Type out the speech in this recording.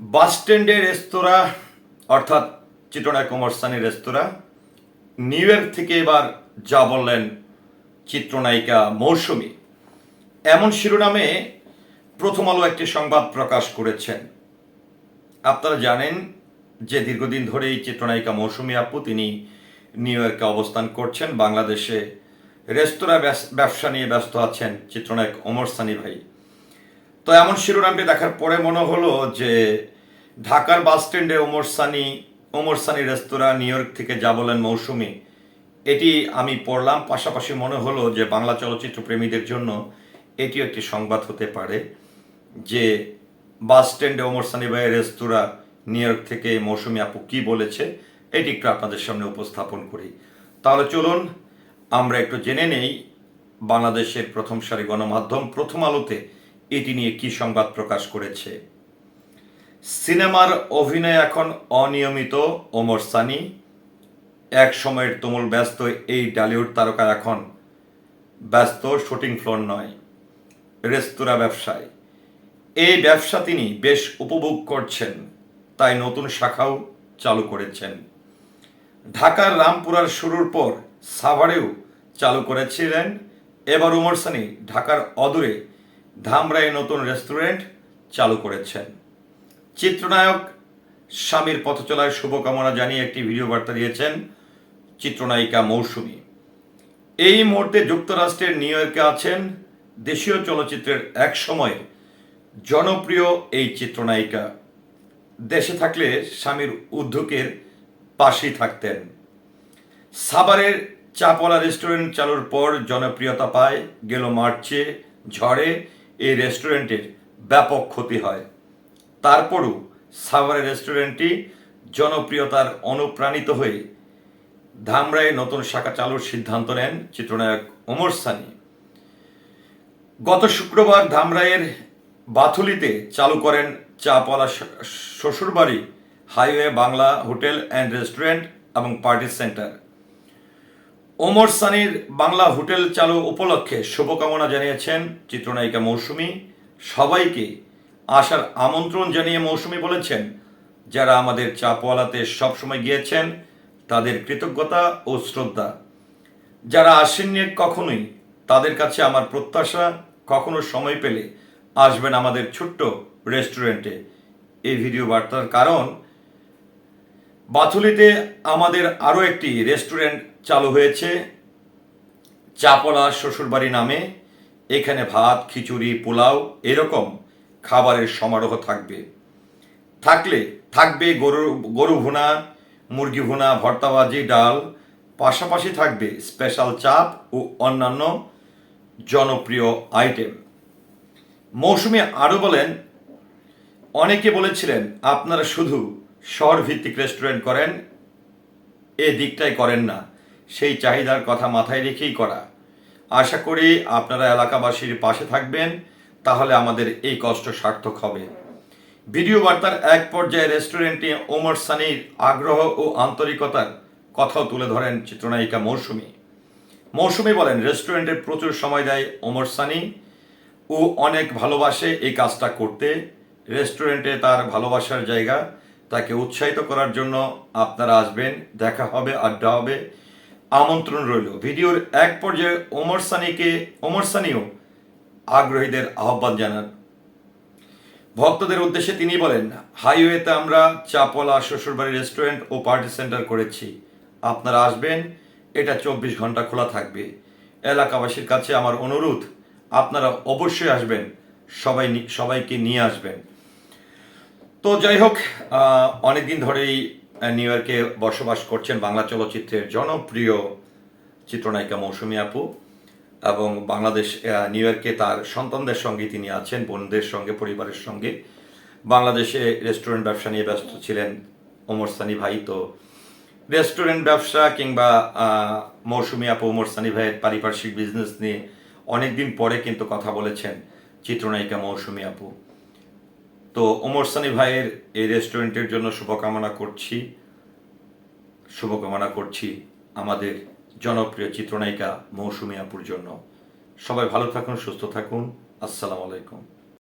বাস স্ট্যান্ডের রেস্তোরাঁ, অর্থাৎ চিটনায় কুমারস্থানী রেস্তোরাঁ। New York থেকে এবার যা বললেন চিত্রনায়িকা মৌসুমী। এমন শিরোনামে প্রথম আলো একটি সংবাদ প্রকাশ করেছেন। আপনারা জানেন যে দীর্ঘদিন ধরে এই চিত্রনায়িকা মৌসুমী আপু, তিনি নিউ ইয়র্কে অবস্থান করছেন। বাংলাদেশে রেস্তোরাঁ ব্যবসা নিয়ে ব্যস্ত আছেন চিত্রনায়ক ওমর সানি ভাই। তো এমন শিরোনামটি দেখার পরে মনে হলো যে ঢাকার বাস স্ট্যান্ডে ওমর সানি ওমর সানি রেস্তোরাঁ, নিউ ইয়র্ক থেকে যা বলেন মৌসুমি, এটি আমি পড়লাম। পাশাপাশি মনে হলো যে বাংলা চলচ্চিত্র প্রেমীদের জন্য এটিও একটি সংবাদ হতে পারে যে বাস স্ট্যান্ডে ওমর সানি ভাইয়ের রেস্তোরাঁ, নিউ ইয়র্ক থেকে মৌসুমি আপু কী বলেছে, এটি একটু আপনাদের সামনে উপস্থাপন করি। তাহলে চলুন, আমরা একটু জেনে নেই বাংলাদেশের প্রথম সারি গণমাধ্যম প্রথম আলোতে এটি নিয়ে কি সংবাদ প্রকাশ করেছে? সিনেমার অভিনয় এখন অনিয়মিত, ওমর সানি। এক সময়ের তুমুল ব্যস্ত এই ডালিউড তারকা এখন ব্যস্ত, শুটিং ফ্লোর নয়, রেস্তোরাঁ ব্যবসায়। এই ব্যবসা তিনি বেশ উপভোগ করছেন, তাই নতুন শাখাও চালু করেছেন। ঢাকার রামপুরার শুরুর পর সাভারেও চালু করেছিলেন। এবার উমর সানি ঢাকার অদূরে ধামরায় নতুন রেস্টুরেন্ট চালু করেছেন। চিত্রনায়ক স্বামীর পথচলায় শুভকামনা জানিয়ে একটি ভিডিও বার্তা দিয়েছেন চিত্রনায়িকা মৌসুমী। এই মুহূর্তে যুক্তরাষ্ট্রের নিউ ইয়র্কে আছেন দেশীয় চলচ্চিত্রের এক সময়ের জনপ্রিয় এই চিত্রনায়িকা। দেশে থাকলে স্বামীর উদ্যোগের পাশেই থাকতেন। সাভারের চাপলা রেস্টুরেন্ট চালুর পর জনপ্রিয়তা পায় গেল মার্চে ঝড়ে এই রেস্টুরেন্টের ব্যাপক ক্ষতি হয়। তারপরও সাভারের রেস্টুরেন্টটি জনপ্রিয়তার অনুপ্রাণিত হয়ে ধামরায় নতুন শাখা চালুর সিদ্ধান্ত নেন চিত্রনায়ক ওমর সানি। গত শুক্রবার ধামরাইয়ের বাথুলিতে চালু করেন চাপলা শ্বশুরবাড়ি highway Bangla hotel and restaurant এবং পার্টি সেন্টার। ওমর সানির বাংলা হোটেল চালু উপলক্ষে শুভকামনা জানিয়েছেন চিত্রনায়িকা মৌসুমী। সবাইকে আসার আমন্ত্রণ জানিয়ে মৌসুমী বলেছেন, যারা আমাদের চাপওয়ালাতে সবসময় গিয়েছেন, তাদের কৃতজ্ঞতা ও শ্রদ্ধা। যারা আসেননি কখনোই, তাদের কাছে আমার প্রত্যাশা, কখনো সময় পেলে আসবেন আমাদের ছোট্ট রেস্টুরেন্টে। এই ভিডিও বার্তার কারণ বাথুলিতে আমাদের আরও একটি রেস্টুরেন্ট চালু হয়েছে চাপলা শ্বশুরবাড়ি নামে। এখানে ভাত, খিচুড়ি, পোলাও এরকম খাবারের সমারোহ থাকবে। থাকলে, থাকবে গরু গরু ভুনা, মুরগি ভুনা, ভর্তাবাজি, ডাল। পাশাপাশি থাকবে স্পেশাল চাপ ও অন্যান্য জনপ্রিয় আইটেম মৌসুমী আরও বলেন, অনেকে বলেছিলেন, আপনারা শুধু শহর ভিত্তিক রেস্টুরেন্ট করেন, এ দিকটাই করেন না। সেই চাহিদার কথা মাথায় রেখেই করা। আশা করি আপনারা এলাকাবাসীর পাশে থাকবেন, তাহলে আমাদের এই কষ্ট সার্থক হবে। ভিডিও বার্তার এক পর্যায়ে রেস্টুরেন্টে ওমর সানির আগ্রহ ও আন্তরিকতার কথাও তুলে ধরেন চিত্রনায়িকা মৌসুমী। মৌসুমী বলেন, রেস্টুরেন্টে প্রচুর সময় দেয় ওমর সানি ও অনেক ভালোবাসে এই কাজটা করতে। রেস্টুরেন্টে তার ভালোবাসার জায়গা। তাকে উৎসাহিত করার জন্য আপনারা আসবেন, দেখা হবে, আড্ডা হবে। আমন্ত্রণ রইল। ভিডিওর এক পর্যায়ে ওমর সানিকে, ওমর সানিও আগ্রহীদের আহ্বান জানান। ভক্তদের উদ্দেশ্যে তিনি বলেন, হাইওয়েতে আমরা চাপলা শ্বশুরবাড়ি রেস্টুরেন্ট ও পার্টি সেন্টার করেছি। আপনারা আসবেন, এটা চব্বিশ ঘণ্টা খোলা থাকবে। এলাকাবাসীর কাছে আমার অনুরোধ, আপনারা অবশ্যই আসবেন, সবাই সবাইকে নিয়ে আসবেন। তো যাই হোক অনেকদিন ধরেই নিউ ইয়র্কে বসবাস করছেন বাংলা চলচ্চিত্রের জনপ্রিয় চিত্রনায়িকা মৌসুমী আপু এবং বাংলাদেশ নিউ ইয়র্কে তার সন্তানদের সঙ্গে তিনি আছেন, বোনদের সঙ্গে, পরিবারের সঙ্গে। বাংলাদেশে রেস্টুরেন্ট ব্যবসা নিয়ে ব্যস্ত ছিলেন ওমর সানি ভাই। তো রেস্টুরেন্ট ব্যবসা কিংবা মৌসুমি আপু, ওমর সানি ভাইয়ের পারিপার্শ্বিক বিজনেস নিয়ে অনেকদিন পরে কিন্তু কথা বলেছেন চিত্রনায়িকা মৌসুমী আপু। তো ওমর সানি ভাইয়ের এই রেস্টুরেন্টের জন্য শুভকামনা করছি। শুভকামনা করছি আমাদের জনপ্রিয় চিত্রনায়িকা মৌসুমী আপুর জন্য। সবাই ভালো থাকুন, সুস্থ থাকুন। আসসালামু আলাইকুম।